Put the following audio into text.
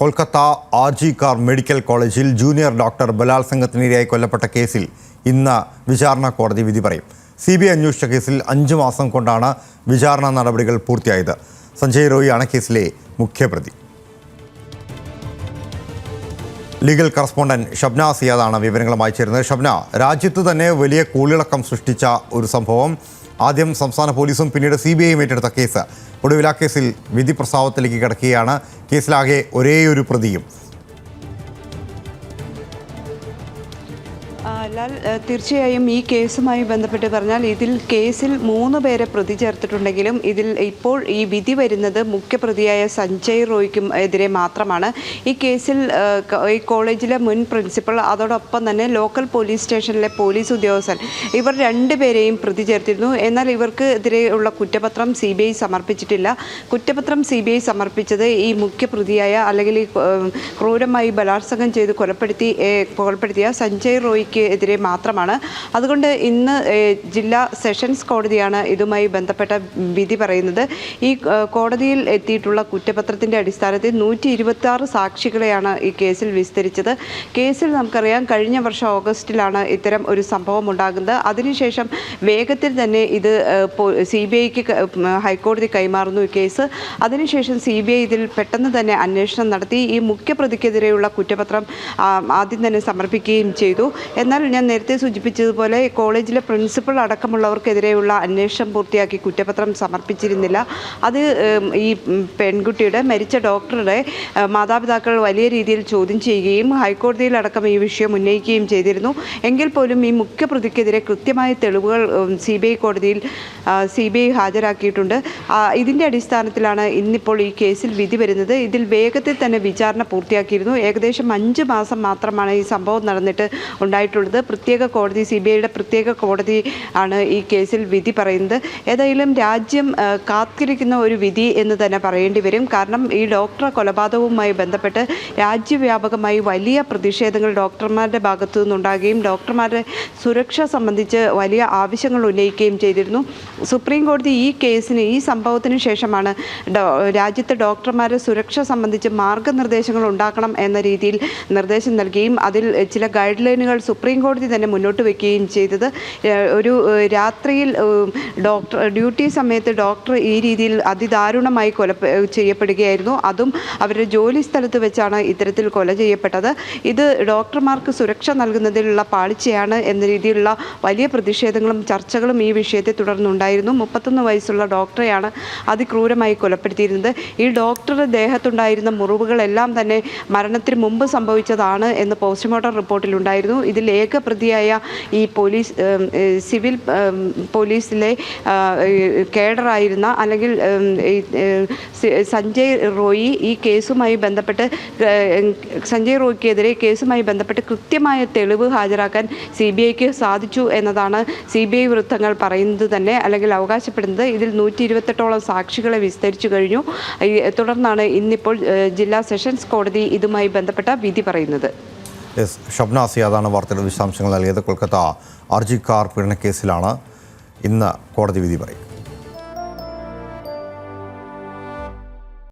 Kolkata R G Kar medical കോളേജിൽ junior doctor ബലാത്സംഗത്തിനിരയായി കൊല്ലപ്പെട്ട കേസിൽ ഇന്ന് വിചാരണ കോടതി വിധി പറയും. സി ബി ഐ അന്വേഷിച്ച കേസിൽ അഞ്ച് മാസം കൊണ്ടാണ് വിചാരണ നടപടികൾ പൂർത്തിയായത്. സഞ്ജയ് റോയിയാണ് കേസിലെ മുഖ്യപ്രതി. ലീഗൽ കറസ്പോണ്ടന്റ് ഷബ്ന സിയാദാണ് വിവരങ്ങളുമായി ചേരുന്നത്. ഷബ്ന രാജ്യത്ത് തന്നെ വലിയ കൂളിളക്കം സൃഷ്ടിച്ച ഒരു സംഭവം ആദ്യം സംസ്ഥാന പോലീസും പിന്നീട് സി ബി ഐയും ഏറ്റെടുത്ത കേസ്. ഒടുവിൽ ആ കേസിൽ വിധി പ്രസ്താവത്തിലേക്ക് കിടക്കുകയാണ്. കേസിലാകെ ഒരേയൊരു പ്രതിയും. ലാൽ തീർച്ചയായും ഈ കേസുമായി ബന്ധപ്പെട്ട് പറഞ്ഞാൽ ഇതിൽ കേസിൽ മൂന്ന് പേരെ പ്രതി ചേർത്തിട്ടുണ്ടെങ്കിലും ഇതിൽ ഇപ്പോൾ ഈ വിധി വരുന്നത് മുഖ്യപ്രതിയായ സഞ്ജയ് റോയ്ക്കും എതിരെ മാത്രമാണ്. ഈ കേസിൽ ഈ കോളേജിലെ മുൻ പ്രിൻസിപ്പൽ അതോടൊപ്പം തന്നെ ലോക്കൽ പോലീസ് സ്റ്റേഷനിലെ പോലീസ് ഉദ്യോഗസ്ഥൻ ഇവർ രണ്ടുപേരെയും പ്രതി ചേർത്തിരുന്നു. എന്നാൽ ഇവർക്ക് എതിരെയുള്ള കുറ്റപത്രം സി ബി ഐ സമർപ്പിച്ചിട്ടില്ല. കുറ്റപത്രം സി ബി ഐ സമർപ്പിച്ചത് ഈ മുഖ്യപ്രതിയായ അല്ലെങ്കിൽ ക്രൂരമായി ബലാത്സംഗം ചെയ്ത് കൊലപ്പെടുത്തി കൊലപ്പെടുത്തിയ സഞ്ജയ് റോയ്ക്ക് എതിരെ മാത്രമാണ്. അതുകൊണ്ട് ഇന്ന് ജില്ലാ സെഷൻസ് കോടതിയാണ് ഇതുമായി ബന്ധപ്പെട്ട വിധി പറയുന്നത്. ഈ കോടതിയിൽ എത്തിയിട്ടുള്ള കുറ്റപത്രത്തിന്റെ അടിസ്ഥാനത്തിൽ നൂറ്റി ഇരുപത്തി ആറ് സാക്ഷികളെയാണ് ഈ കേസിൽ വിസ്തരിച്ചത്. കേസിൽ നമുക്കറിയാം കഴിഞ്ഞ വർഷം ഓഗസ്റ്റിലാണ് ഇത്തരം ഒരു സംഭവം ഉണ്ടാകുന്നത്. അതിനുശേഷം വേഗത്തിൽ തന്നെ ഇത് സി ബി ഐക്ക് ഹൈക്കോടതി കൈമാറുന്നു ഈ കേസ്. അതിനുശേഷം സി ബി ഐ ഇതിൽ പെട്ടെന്ന് തന്നെ അന്വേഷണം നടത്തി. ഈ മുഖ്യപ്രതിക്കെതിരെയുള്ള കുറ്റപത്രം ആദ്യം തന്നെ സമർപ്പിക്കുകയും ചെയ്തു. എന്നാൽ ഞാൻ നേരത്തെ സൂചിപ്പിച്ചതുപോലെ കോളേജിലെ പ്രിൻസിപ്പൾ അടക്കമുള്ളവർക്കെതിരെയുള്ള അന്വേഷണം പൂർത്തിയാക്കി കുറ്റപത്രം സമർപ്പിച്ചിരുന്നില്ല. അത് ഈ പെൺകുട്ടിയുടെ മരിച്ച ഡോക്ടറുടെ മാതാപിതാക്കൾ വലിയ രീതിയിൽ ചോദ്യം ചെയ്യുകയും ഹൈക്കോടതിയിലടക്കം ഈ വിഷയം ഉന്നയിക്കുകയും ചെയ്തിരുന്നു. എങ്കിൽ പോലും ഈ മുഖ്യ പ്രതിക്കെതിരെ കൃത്യമായ തെളിവുകൾ സി ബി ഐ കോടതിയിൽ സി ബി ഐ ഹാജരാക്കിയിട്ടുണ്ട്. ഇതിന്റെ അടിസ്ഥാനത്തിലാണ് ഇന്നിപ്പോൾ ഈ കേസിൽ വിധി വരുന്നത്. ഇതിൽ വേഗത്തിൽ തന്നെ വിചാരണ പൂർത്തിയാക്കിയിരുന്നു. ഏകദേശം അഞ്ച് മാസം മാത്രമാണ് ഈ സംഭവം നടന്നിട്ട് ഉണ്ടായിട്ടുള്ളത്. പ്രത്യേക കോടതി സി ബി ഐയുടെ പ്രത്യേക കോടതി ആണ് ഈ കേസിൽ വിധി പറയുന്നത്. ഏതായാലും രാജ്യം കാത്തിരിക്കുന്ന ഒരു വിധി എന്ന് തന്നെ പറയേണ്ടി വരും. കാരണം ഈ ഡോക്ടർ കൊലപാതകവുമായി ബന്ധപ്പെട്ട് രാജ്യവ്യാപകമായി വലിയ പ്രതിഷേധങ്ങൾ ഡോക്ടർമാരുടെ ഭാഗത്തു നിന്നുണ്ടാകുകയും ഡോക്ടർമാരുടെ സുരക്ഷ സംബന്ധിച്ച് വലിയ ആവശ്യങ്ങൾ ഉന്നയിക്കുകയും ചെയ്തിരുന്നു. സുപ്രീം കോടതി ഈ കേസിന് ഈ സംഭവത്തിന് ശേഷമാണ് രാജ്യത്തെ ഡോക്ടർമാരുടെ സുരക്ഷ സംബന്ധിച്ച് മാർഗനിർദ്ദേശങ്ങൾ ഉണ്ടാക്കണം എന്ന രീതിയിൽ നിർദ്ദേശം നൽകുകയും അതിൽ ചില ഗൈഡ് ലൈനുകൾ സുപ്രീം കോടതി തന്നെ മുന്നോട്ട് വയ്ക്കുകയും ചെയ്തത്. ഒരു രാത്രിയിൽ ഡോക്ടർ ഡ്യൂട്ടി സമയത്ത് ഡോക്ടർ ഈ രീതിയിൽ അതിദാരുണമായി കൊല ചെയ്യപ്പെടുകയായിരുന്നു. അതും അവരുടെ ജോലി സ്ഥലത്ത് വെച്ചാണ് ഇത്തരത്തിൽ കൊല ചെയ്യപ്പെട്ടത്. ഇത് ഡോക്ടർമാർക്ക് സുരക്ഷ നൽകുന്നതിലുള്ള പാളിച്ചയാണ് എന്ന രീതിയിലുള്ള വലിയ പ്രതിഷേധങ്ങളും ചർച്ചകളും ഈ വിഷയത്തെ തുടർന്നുണ്ടായിരുന്നു. മുപ്പത്തൊന്ന് വയസ്സുള്ള ഡോക്ടറെയാണ് അതിക്രൂരമായി കൊലപ്പെടുത്തിയിരുന്നത്. ഈ ഡോക്ടറുടെ ദേഹത്തുണ്ടായിരുന്ന മുറിവുകളെല്ലാം തന്നെ മരണത്തിന് മുമ്പ് സംഭവിച്ചതാണ് എന്ന് പോസ്റ്റ്മോർട്ടം റിപ്പോർട്ടിലുണ്ടായിരുന്നു. ഇതിൽ ഏക പ്രതിയായ ഈ പോലീസ് സിവിൽ പോലീസിലെ കേഡറായിരുന്ന അല്ലെങ്കിൽ സഞ്ജയ് റോയി ഈ കേസുമായി ബന്ധപ്പെട്ട് സഞ്ജയ് റോയ്ക്കെതിരെ കേസുമായി ബന്ധപ്പെട്ട് കൃത്യമായ തെളിവ് ഹാജരാക്കാൻ സി ബി ഐക്ക് സാധിച്ചു എന്നതാണ് സി ബി ഐ വൃത്തങ്ങൾ പറയുന്നത് തന്നെ. അല്ലെങ്കിൽ അവകാശപ്പെടുന്നത് ഇതിൽ നൂറ്റി ഇരുപത്തെട്ടോളം സാക്ഷികളെ വിസ്തരിച്ചു കഴിഞ്ഞു. തുടർന്നാണ് ഇന്നിപ്പോൾ ജില്ലാ സെഷൻസ് കോടതി ഇതുമായി ബന്ധപ്പെട്ട വിധി പറയുന്നത്. എസ് ഷബ്ന സിയാദാണ് വാർത്തയുടെ വിശദാംശങ്ങൾ നൽകിയത്. കൊൽക്കത്ത അർജിക്കാർ പീഡനക്കേസിലാണ് ഇന്ന് കോടതി വിധി പറയും